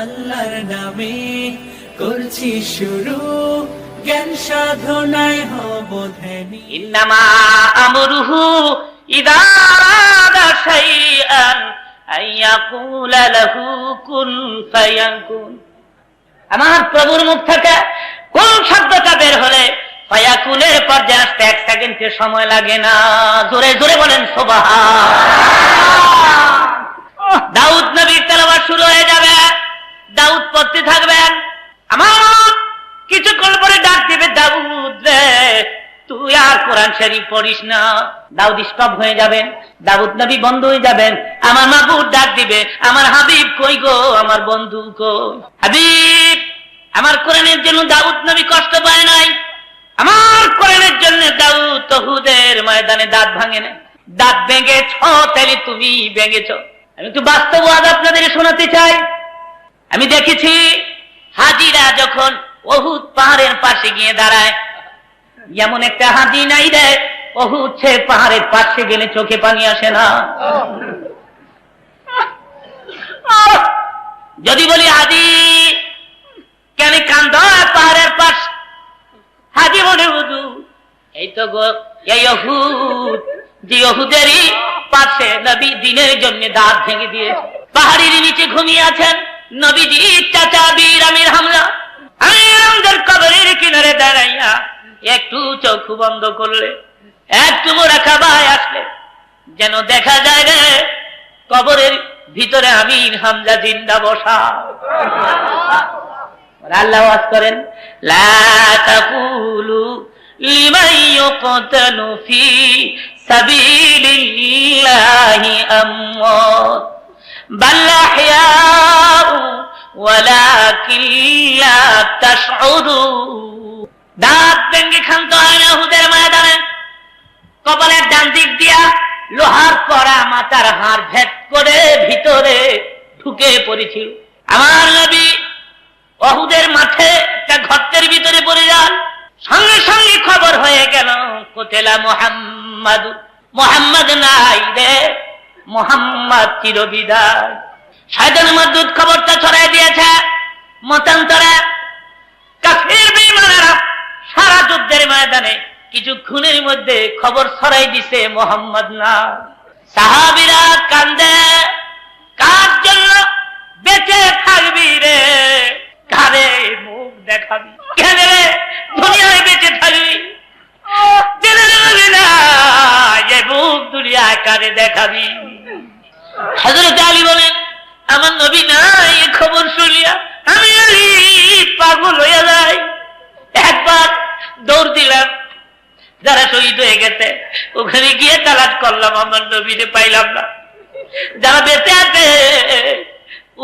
আল্লাহর নামে করছি শুরু। জ্ঞান সাধনায় হব ধ্যানী। ইন্নামা আমরুহু ইদা আরাদা শাইআন আইয়াকুলা লাহু কুন ফায়াকুন। আমার প্রভুর মুখ থেকে কোন শব্দটা বের হলে ফায়াকুনের পর্যায়ে আসতে এক সেকেন্ডের সময় লাগে না। জোরে জোরে বলেন সোবাহা দাউদ নবীর তেলাওয়াত শুরু হয়ে যাবে। দাউদ পড়তে থাকবেন। আমার কিছুক্ষণ পরে ডাক দিবে, দাউদ রে, তুই আর কোরআন শরীফ পড়িস না। দাউদ স্টপ হয়ে যাবেন, দাউদ নবী বন্ধ হয়ে যাবেন। আমার মাবুদ ডাক দিবে, আমার হাবিব কই গো? আমার বন্ধু কই? হাবিব, আমার কোরআনের জন্য দাউদ নবী কষ্ট পায় নাই। আমার কোরআনের জন্য দাউদ তহুদের ময়দানে দাঁত ভাঙে না দাঁত ভেঙেছ তাহলে তুমি ভেঙেছ। আমি একটু বাস্তব আজ আপনাদের শোনাতে চাই। আমি দেখেছি হাজিরা যখন অহুদ পাহাড়ের পাশে গিয়ে দাঁড়ায় যেমন একটা হাজি নাই রে, অহুদ সে পাহাড়ের পাশে গেলে চোখে পানি আসে না। যদি বলি হাজি, কেন কান্দ পাহাড়ের পাশ? হাজি বলে বুঝু এই তো গো, এই অহুদ, যে অহুদেরই পাশে নবী দিনের জন্য দাঁত ভেঙে দিয়েছে পাহাড়ির নিচে ঘুমিয়ে আছেন নবীজি, চাচা বীর আমির হামলা আমি আমাদের কবরের কিনারে দাঁড়াইয়া একটু চোখ বন্ধ করলে একটু মোরা খাবায় আসলে। যেন দেখা যায় রে, কবরের ভিতরে আমির হামজা জিন্দা বসা। আল্লাহ ওয়াজ করেন, লা তাকুলু লিমান ইউকতালু ফি সাবিলিল্লাহি আমওয়াত। দাঁত ভেঙে ক্ষান্ত হয় না হুদের ময়দানে। কপালের ডান দিক দিয়া লোহার পরা মাথার হাড় ভেদ করে ভিতরে ঢুকে পড়েছিল। আমার নবী অহুদের মাঠে একটা ঘটের ভিতরে পড়ে যান। সঙ্গে সঙ্গে খবর হয়ে গেল, কোতেলা মোহাম্মদ মোহাম্মদ নাই রে। মোহাম্মদ চিরবিদায় সাইদান মদ্দুদ খবরটা ছড়াই দিয়েছে, মতান্তরে। কাফির বেঈমানেরা সারা যুদ্ধের ময়দানে কিছু খুনের মধ্যে খবর ছড়াই দিছে মোহাম্মদ না। সাহাবিরা কান্দে, কার জন্য বেঁচে থাকবি রে? কারে মুখ দেখাবি? কেন রে দুনিয়ায় বেঁচে থাকবি? জেনে না যে মুখ দুনিয়ায় কারে দেখাবি? হজরত আলী বলেন, আমার নবী নাই খবর শুনিয়া আমি আলী, পাগল হইয়া যাই। একবার দৌড় দিলাম, যারা শহীদ হয়ে গেছে, ওখানে গিয়ে তালাশ করলাম, আমার নবীরে পাইলাম না। যারা বেঁচে আছে,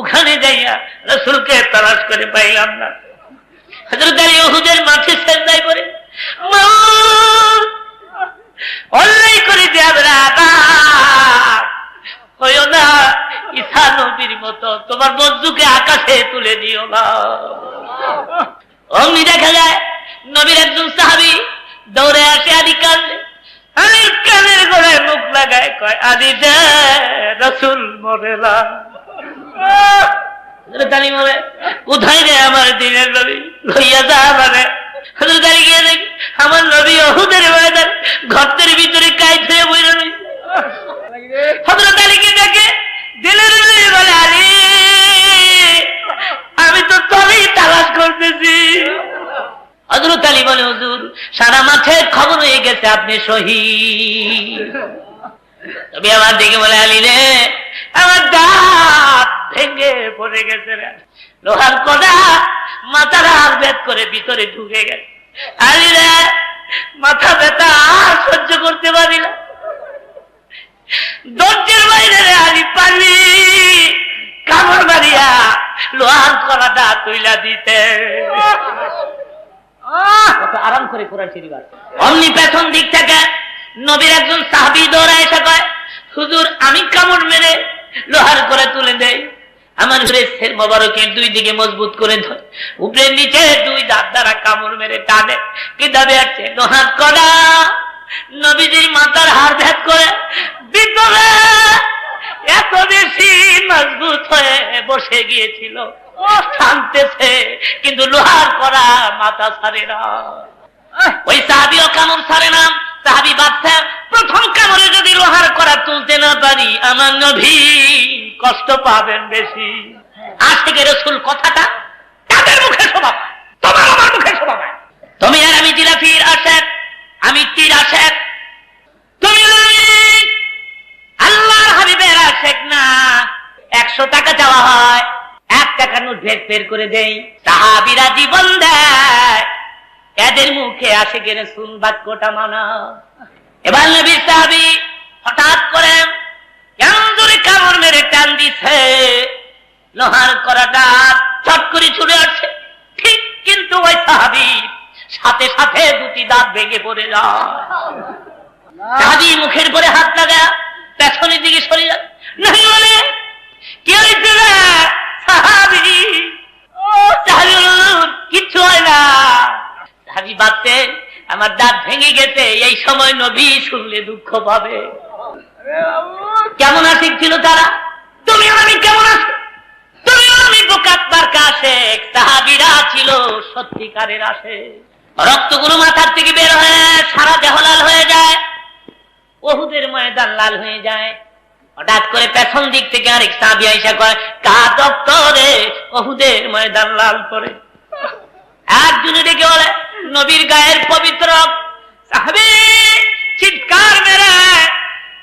ওখানে যাইয়া রসুলকে তালাশ করে পাইলাম না। হজরত আলী ওহুদের মাঠে সেন্দাই করে অন্যায় করে না হইও না ঈসা নবীর মতো। তোমার বন্ধুকে আকাশে তুলে দিও না অমনি দেখা যায়, নবীর একজন সাহাবি দৌড়ে আসে আদি কান্দে আলী কানের গোড়ায় মুখ লাগায় কয়, আদি রসুল মরেলা দানি মরে কোথায় রে আমার দিনের নবী? লইয়া যা মানে হজরত আলী গিয়ে দেখি, আমার নবী অহুদের ময়দান ঘরের ভিতরে কাজ বই রবি হজরত আলীকে দেখে? দিলের বলে, আলী, আমি তো তবেই তালাশ করতেছি। হজরত আলী বলে সারা খবর হয়ে গেছে, আপনি তবে আমার দিকে বলে, আলী রে, আমার দাঁত ভেঙে পড়ে গেছে রে। লোহার কদা মাথার হাত ভেদ করে ভিতরে ঢুকে গেছে। আলী রে, মাথা ব্যথা আর সহ্য করতে পারি না। দরজের বাইরে রে আলী পারবি কামড় মারিয়া লোহার কলাটা তুইলা দিতে। আরাম করে কোরআন শরীফ অমনি পেছন দিক থেকে নবীর একজন সাহাবি দৌড়া এসে কয় হুজুর আমি কামড় মেরে লোহার করে তুলে দেই। আমার ঘরে সের মোবারকের দুই দিকে মজবুত করে ধরে। উপরে নিচে দুই দাঁত দ্বারা কামড় মেরে টানে। কি দাবি আছে লোহার করা নবীজির মাথার হার ভেদ করে ভিতরে এত বেশি মজবুত হয়ে বসে গিয়েছিল। টানতেছে কিন্তু লোহার করা মাথা ছাড়ে না। ওই সাহাবিও কামড় ছাড়ে না। সাহাবি বাচ্চা প্রথম কামড়ে যদি লোহার করা তুলতে না পারি আমার নভী কষ্ট পাবেন বেশি। আজ থেকে রসুল কথাটা তাদের মুখে শোভা তোমার আমার মুখে শোভা পায়। তুমি আর আমি জিলাফির আসেন আমি তীর আসেন তুমি আশেক না। একশো টাকা চাওয়া হয়। এক টাকা নোট ভেদ বের করে দেই। সাহাবিরা জীবন দেয়। এদের মুখে আসে গেলে বাক্যটা মানা এবার নবীর সাহাবি হঠাৎ করে কেমন জোরে কামড় মেরে টান দিছে। লোহার করাটা চট করে ছুটে আসছে ঠিক কিন্তু ওই সাহাবি সাথে সাথে দুটি দাঁত ভেঙে পড়ে যায়। সাহাবি মুখের পরে হাত লাগা পেছনের দিকে সরে যায়। কি হয়েছে রে? সাহাবি ও সাহাবি কিচ্ছু হয় না। সাহাবি বাঁচতে আমার দাঁত ভেঙে গেছে এই সময় নবী শুনলে দুঃখ পাবে। কেমন আশিক ছিল তারা? তুমি আমি কেমন আছি? তুমি আমি বোকাতবার কাছে সাহাবিরা ছিল সত্যিকারের আসে রক্তগুলো মাথার থেকে বের হয়ে সারা দেহ লাল হয়ে যায়। ওহুদের ময়দান লাল হয়ে যায়। হঠাৎ করে পেছন দিক থেকে আরেক সাহাবি আইসা কয়, কা দপ্তরে? ওহুদের ময়দান লাল করে একজনে ডেকে বলে, নবীর গায়ের পবিত্র সাহাবি, চিৎকার মেরে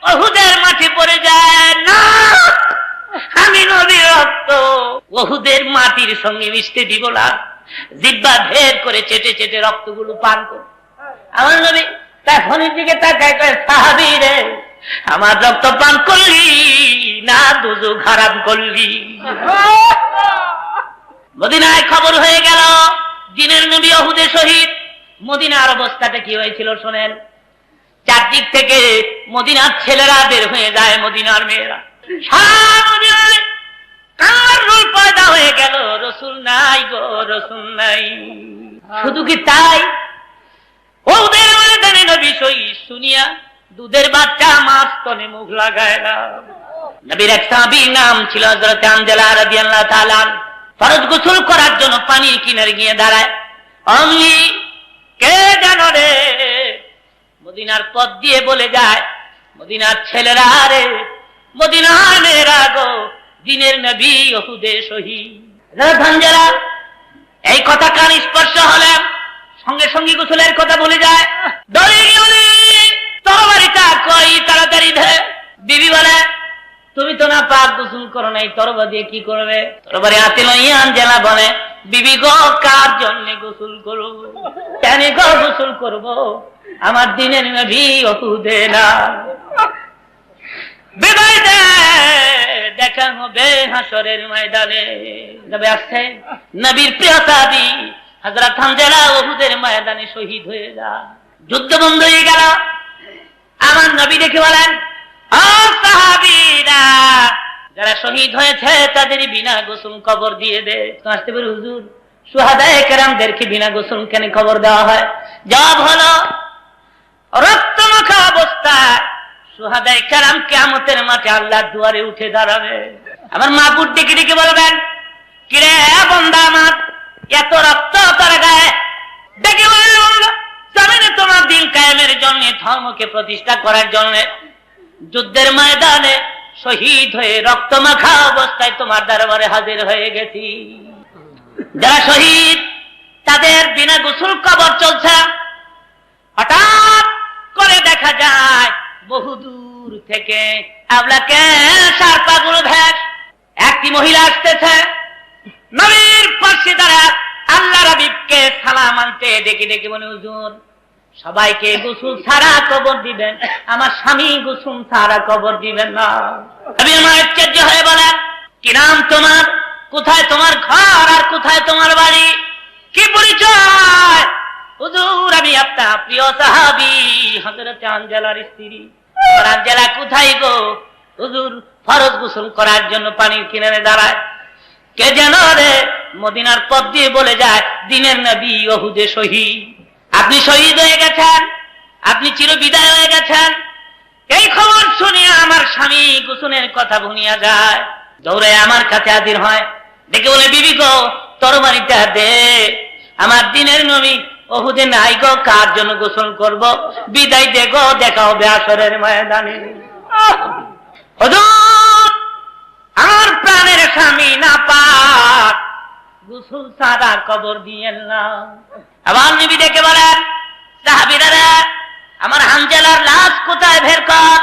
ওহুদের মাটি পড়ে যায় না, আমি নবীর রক্ত। ওহুদের মাটির সঙ্গে মিশতে দিব না। জিব্বা ভেদ করে চেটে চেটে রক্তগুলো পান করে। আমার নবী তখনই দিকে তাকায় কয়, সাহাবি রে আমার রক্ত পান করলি, না দুজু খারাপ করলি। মদিনায় খবর হয়ে গেল দিনের নবী অহুদে শহীদ। মদিনার অবস্থাটা কি হয়েছিল শোনেন? চারদিক থেকে মদিনার ছেলেরা বের হয়ে যায় মদিনার মেয়েরা। কার রোল পয়দা হয়ে গেল? রসুল নাই গো, রসুল নাই। শুধু কি তাই? ওদের নবী শহীদ, শুনিয়া দুধের বাচ্চা, মাছ তনে মুখ না। নবীর এক সাহাবীর নাম ছিল হযরত আনজালা রাদিয়াল্লাহু তাআলা ফরজ গোসল করার জন্য পানির কিনারে গিয়ে দাঁড়ায়। অমনি, কে জানো রে? মদিনার পথ দিয়ে বলে যায়, মদিনার ছেলেরা রে, মদিনার মেয়েরা গো, দিনের নবী ওহুদে শহীদ। হযরত এই কথা কান স্পর্শ হলে সঙ্গে সঙ্গে গোসলের কথা বলে যায়, দড়ি গেলি তরবারিটা কই? তাড়াতাড়ি ধে। বিবি বলে, তুমি তো না পাক গোসল করো নাই, তরবা দিয়ে কি করবে? তরবারি হাতে লইয়ান জেলা বলে, বিবি গো, কার জন্য গোসল করো? কেন গো গোসল করব? আমার দিনের নবী ওহুদে না। বিদায় দে, দেখা হবে হাসরের ময়দানে। তবে আসছে, নবীর প্রিয় সাহাবী হযরত হামজালা ওহুদের ময়দানে শহীদ হয়ে যা যুদ্ধ বন্ধ হয়ে গেল। আমার নবী দেখে বলেন যারা শহীদ হয়েছে, তাদের বিনা গোসল কবর দিয়ে দে। আসতে পারে, হুজুর, সুহাদায়ে কেরামদেরকে বিনা গোসল কেন খবর দেওয়া হয়? জবাব হলো রক্তমাখা অবস্থায় সুহাদায় কারাম কেমতের মাঠে আল্লাহর দুয়ারে উঠে দাঁড়াবে। আমার মা বুট ডেকে ডেকে বলবেন, কিরে বন্ধা আমার, এত রক্ত তার গায়ে ডেকে বলল তোমার দিন কায়েমের জন্য, ধর্মকে প্রতিষ্ঠা করার জন্য, যুদ্ধের ময়দানে শহীদ হয়ে রক্ত মাখা অবস্থায় তোমার দরবারে হাজির হয়ে গেছি। যারা শহীদ, তাদের বিনা গোসল কবর চলছে। হঠাৎ করে দেখা যায় বহুদূর থেকে আবলাকে সার পাগুলো ভেস একটি মহিলা আসতেছে। নবীর পাশে দ্বারা আল্লাহ রাবিবকে সালাম আনতে ডেকে ডেকে মনে হুজুর সবাইকে গোসল ছাড়া কবর দিবেন, আমার স্বামী গোসল ছাড়া কবর দিবেন না। নবী আমার আশ্চর্য হয়ে বলেন, কি নাম তোমার? কোথায় তোমার ঘর আর কোথায় তোমার বাড়ি? কি পরিচয়? হুজুর, আমি আপনার প্রিয় সাহাবি, হযরত আনজালার স্ত্রী। আর আনজালা কোথায় গো? হুজুর, ফরজ গোসল করার জন্য পানির কিনারে দাঁড়ায়। কে যেন রে মদিনার পথ দিয়ে বলে যায়, দিনের নবী ওহুদে শহীদ আপনি শহীদ হয়ে গেছেন, আপনি চির বিদায় হয়ে গেছেন। এই খবর শুনিয়া আমার স্বামী গোসলের কথা ভুনিয়া যায়। দৌড়ে আমার কাছে হাজির হয়। ডেকে বলে, বিবি গো তরবারিটা দে আমার দিনের নবী ওহুদে নাই গো, কার জন্য গোসল করব? বিদায় দে গো, দেখা হবে আসরের ময়দানে। হুজুর, আমার প্রাণের স্বামী না পাক গোসল সাদা কবর দিয়েন না। আবার নবী ডেকে বলেন সাহাবিরা আমার হামজালার লাশ কোথায় বের কর?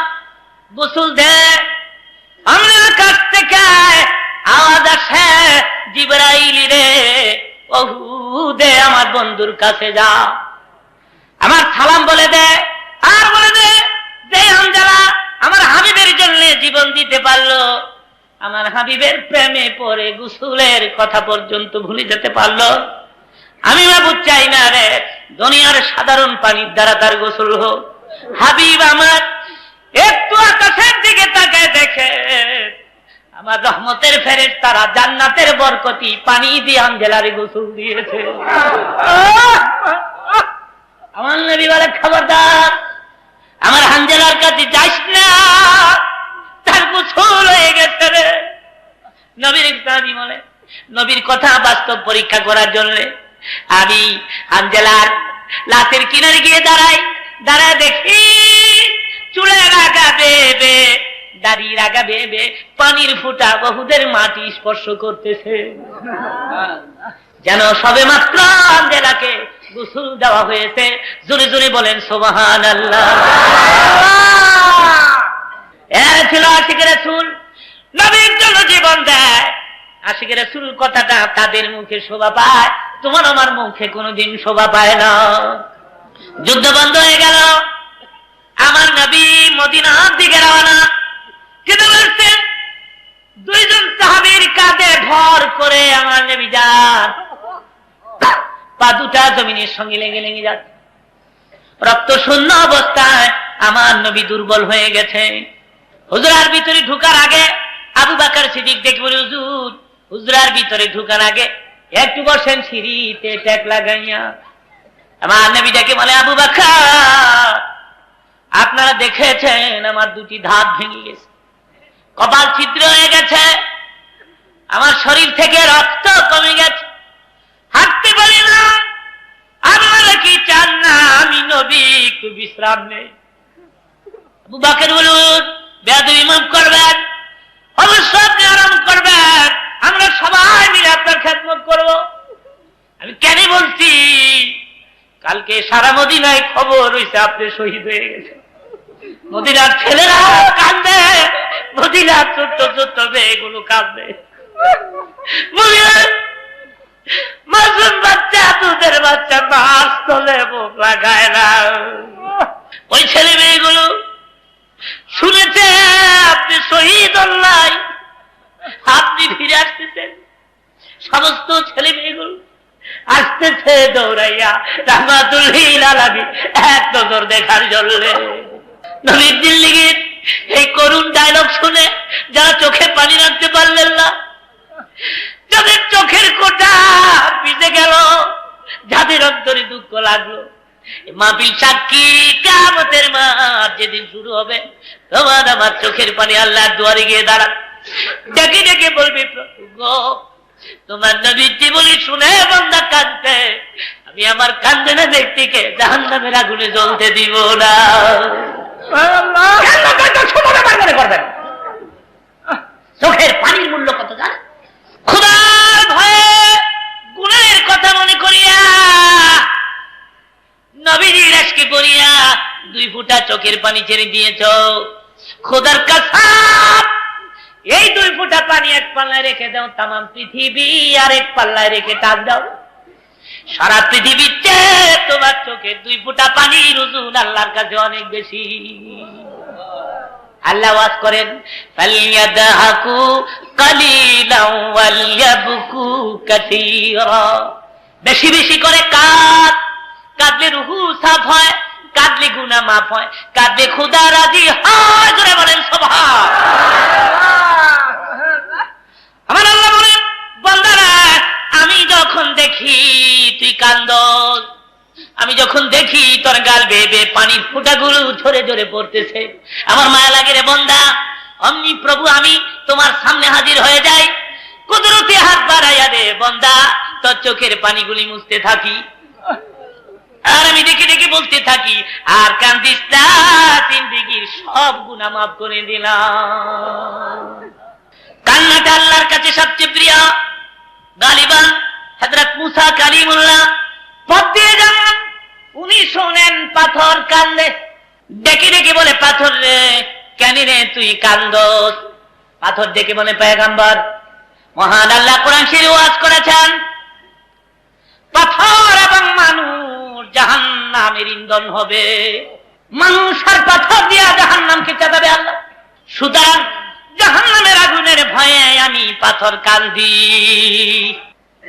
গোসল দে। আমার কাছ থেকে আওয়াজ আসে, জিবরাইলি রে দে আমার বন্ধুর কাছে যা। আমার সালাম বলে দে, আর বলে দে যে হামজালা, আমার হাবিবের জন্য জীবন দিতে পারল। আমার হাবিবের প্রেমে পরে গুসুলের কথা পর্যন্ত ভুলে যেতে পারল। আমি বাবু চাই না রে। দুনিয়ার সাধারণ পানির দ্বারা তার গোসল হোক। হাবিব আমার, একটু আকাশের দিকে তাকায় দেখে। আমার রহমতের ফেরের তারা জান্নাতের বরকতি পানি দিয়ে আঞ্জেলারে গোসল দিয়েছে। আমার নবী বলে, খবরদার, আমার হাঞ্জেলার কাছে যাইস না। তার গোসল হয়ে গেছে রে। নবীর ইসলামী বলে, নবীর কথা বাস্তব পরীক্ষা করার জন্য আমি আঞ্জেলার লাশের কিনারে গিয়ে দাঁড়াই। দাঁড়ায় দেখি চুলে রাগা বেবে দাড়ি রাগা বেবে, পানির ফুটা বহুদের মাটি স্পর্শ করতেছে। যেন সবে মাত্র আঞ্জেলাকে গোসল দেওয়া হয়েছে। জোরে জোরে বলেন সোবাহান আল্লাহ ছিল আশিকের চুল নবীর জন্য জীবন দেয়। আশিকের চুল কথাটা তাদের মুখে শোভা পায়। তোমার আমার মুখে কোনোদিন শোভা পায় না। যুদ্ধ বন্ধ হয়ে গেল। আমার নবী মদিনার দিকে রওনা। কেটে বলছে দুইজন সাহাবীর কাঁধে ভর করে আমার নবী যান। পা দুটা জমিনের সঙ্গে লেগে লেগে যাচ্ছে। রক্ত শূন্য অবস্থায় আমার নবী দুর্বল হয়ে গেছে। হুজরার ভিতরে ঢুকার আগে আবু বাকার সিদ্দিক দেখে বলে, হুজুর, হুজরার ভিতরে ঢুকার আগে একটু বসেন সিঁড়িতে ট্যাক লাগাইয়া। আমার নবী ডেকে বলে, আবু বাকার আপনারা দেখেছেন আমার দুটি ধাপ ভেঙে গেছে। কপাল ছিদ্র হয়ে গেছে। আমার শরীর থেকে রক্ত কমে গেছে। হাঁটতে পারি না। আপনারা কি চান না আমি নবী একটু বিশ্রাম নেই? আবু বাকের বলুন বেদ ইমাম করবেন। অবশ্যই আপনি আরাম করবেন। আমরা সবাই মিলে আপনার খেদমত করব। আমি কেন বলছি? কালকে সারা মদিনায় খবর হয়েছে আপনি শহীদ হয়ে গেছে মদিনার ছেলেরা কান্দে মদিনার ছোট্ট ছোট্ট মেয়েগুলো কান্দে মদিনার মাসুম বাচ্চা, দুধের বাচ্চা, মাছ তোলে মুখ লাগায় না ওই ছেলে মেয়েগুলো শুনেছে আপনি শহীদ অল্লাই আপনি ফিরে আসতেছেন সমস্ত ছেলে মেয়েগুলো যারা চোখে পানি রাখতে পারলেন না, যাদের চোখের কোটা পিছে গেল, যাদের অন্তরে দুঃখ লাগল মাহফিল সাক্ষী কামতের মাঠ যেদিন শুরু হবে, তোমার আমার চোখের পানি আল্লাহর দুয়ারে গিয়ে দাঁড়া ডেকে ডেকে বলবি, প্রভু তোমার নবীর জীবনী শুনে বন্ধা কাঁদতে আমি আমার কান্দনে ব্যক্তিকে জাহান নামের আগুনে জ্বলতে দিব না। করবেন? চোখের পানির মূল্য কত জানেন? খুদার ভয়ে গুণের কথা মনে করিয়া নবীজির আজকে করিয়া দুই ফুটা চোখের পানি ছেড়ে দিয়েছ। খোদার কাছাপ এই দুই ফুটা পানি এক পাল্লায় রেখে দাও তাম পৃথিবী আর এক পাল্লায় রেখে টাক দাও। সারা পৃথিবীর তোমার চোখের দুই ফুটা পানি রুজুন আল্লাহর কাছে অনেক বেশি। আল্লাহ ওয়াজ করেন, ফালিয়াদহাকু কালিলাও ওয়ালিয়াবকু কাসীরা। বেশি বেশি করে কাঁদ। কাঁদলে রুহু সাফ হয়, কাঁদলে গুনাহ মাফ হয়, কাঁদলে খোদা রাজি হয়, জোরে বলেন সুবহান। আমার আল্লাহ বলেন বান্দারা, আমি যখন দেখি তুই কান্দস, আমি যখন দেখি তোর গাল বেবে পানির ফুটাগুলো ঝরে ঝরে পড়তেছে, আমার মায়া লাগে রে বন্দা, অমনি প্রভু আমি তোমার সামনে হাজির হয়ে যাই, কুদরতি হাত বাড়াইয়া দে বন্দা, তোর চোখের পানিগুলি মুছতে থাকি। আর আমি দেখে দেখে বলতে থাকি, আর কান্দিস না জিন্দিগির সব গুণা মাফ করে দিলাম। কান্নাটা আল্লাহর কাছে সবচেয়ে প্রিয়। গালিবান হযরত মুসা কালিমুল্লাহ পথ দিয়ে যান। উনি শোনেন পাথর কান্দে। ডেকে ডেকে বলে, পাথর রে, কেন রে তুই কান্দস? পাথর ডেকে বলে পেগাম্বর মহান আল্লাহ কোরআন শরীফ ওয়াজ করেছেন। পাথর এবং মানুষ জাহান্নামের ইন্ধন হবে। মানুষ আর পাথর দিয়া জাহান্নামকে চাঁদাবে আল্লাহ। সুতরাং জাহান্নামের আগুনের ভয়ে আমি পাথর কান্দি।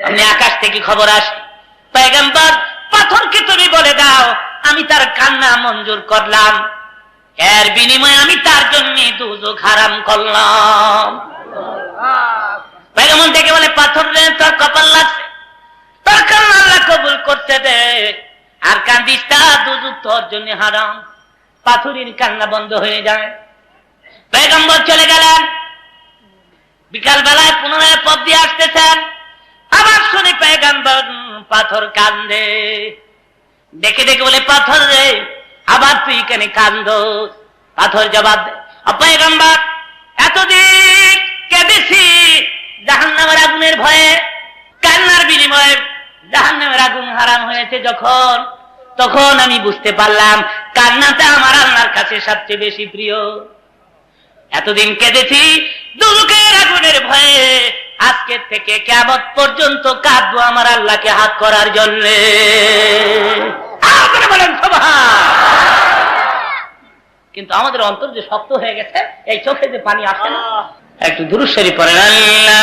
আপনি আকাশ থেকে খবর আসে। পেগম্বর পাথরকে তুমি বলে দাও, আমি তার কান্না মঞ্জুর করলাম। এর বিনিময়ে আমি তার জন্য দুজক হারাম করলাম। পেগম্বর থেকে বলে, পাথর রে, তোর কপাল লাগছে। তোর কান্না আল্লাহ কবুল করতে দে। আর কান্দিস তা, দুজক তোর জন্য হারাম। পাথরের কান্না বন্ধ হয়ে যায়। পেগম্বর চলে গেলেন। বিকাল বেলায় পুনরায় পথ দিয়ে আসতেছেন। আবার শুনি পেগম্বর পাথর কান্দে। দেখে দেখে বলে, পাথর রে, আবার তুই কেন কান্দ? পাথর জবাব পেগম্বর এতদিন কেঁদেছি জাহান্নামের আগুনের ভয়ে। কান্নার বিনিময়ে জাহান্নামের আগুন হারাম হয়েছে যখন। তখন আমি বুঝতে পারলাম, কান্নাটা আমার আল্লাহর কাছে সবচেয়ে বেশি প্রিয়। এতদিন কেঁদেছি দুলুকের আগুনের ভয়ে। আজকে থেকে কেমন পর্যন্ত কাঁদবো আমার আল্লাহকে হাত করার জন্য। বলেন কিন্তু আমাদের অন্তর যে শক্ত হয়ে গেছে, এই চোখে যে পানি আসে না, একটু দুরুশ্বরী পড়েন লা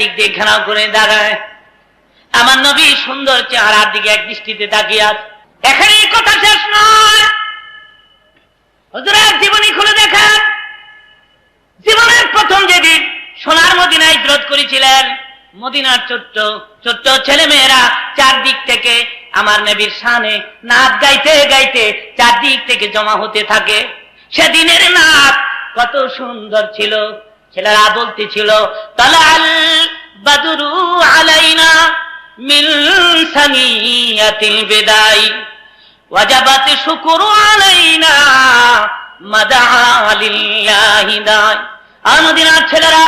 চারদিক দিয়ে ঘেরাও করে দাঁড়ায়। আমার নবী সুন্দর চেহারার দিকে এক দৃষ্টিতে তাকিয়ে আছে। এখানেই কথা শেষ নয়। জীবনী খুলে দেখেন। জীবনের প্রথম যেদিন সোনার মদিনায় হিজরত করেছিলেন, মদিনার ছোট্ট ছোট্ট ছেলে মেয়েরা চারদিক থেকে আমার নবীর সানে নাচ গাইতে গাইতে চারদিক থেকে জমা হতে থাকে। সেদিনের নাচ কত সুন্দর ছিল। ছেলেরা বলতেছিল তালাল আলাইনা ছেলেরা।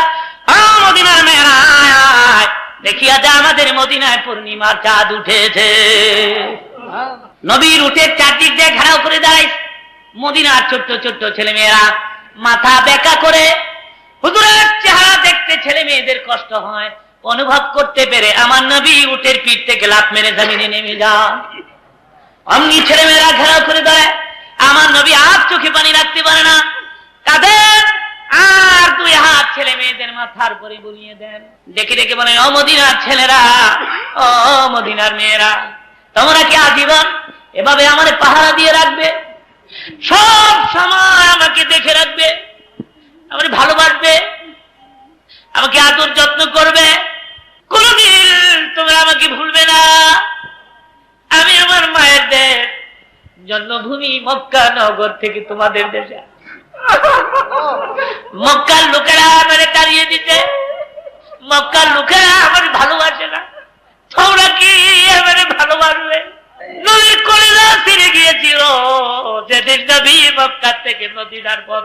দেখিয়া যা আমাদের মদিনায় পূর্ণিমার চাঁদ উঠেছে নবীর উঠে চারদিক দিয়ে ঘেরাও করে দেয় মদিনার ছোট্ট ছোট্ট ছেলেমেয়েরা, মাথা বেকা করে হুজুরের চেহারা দেখতে ছেলে মেয়েদের কষ্ট হয়, অনুভব করতে পেরে আমার নবী উটের পিঠ থেকে লাফ মেরে জমিনে নেমে যান। অমনি ছেলে মেয়েরা ঘেরাও করে দেয় আমার নবী আর চোখে পানি রাখতে পারে না। তাদের আর দুই হাত ছেলে মেয়েদের মাথার পরে বুলিয়ে দেন। ডেকে ডেকে বলে ও মদিনার ছেলেরা, ও মদিনার মেয়েরা, তোমরা কি আজীবন এভাবে আমার পাহারা দিয়ে রাখবে? সব সময় আমাকে দেখে রাখবে? আমার ভালোবাসবে, আমাকে আদর যত্ন করবে, কোনদিন তোমরা আমাকে ভুলবে না। আমি আমার মায়ের দেশ, জন্মভূমি মক্কা নগর থেকে তোমাদের দেশে মক্কার লোকেরা আমারে তাড়িয়ে দিতে, মক্কার লোকেরা আমার ভালোবাসে না। তোমরা কি আমারে ভালোবাসবে? নদীর কলিজা ফিরে গিয়েছিল, যেদিন নবী মক্কার থেকে নদীর পথ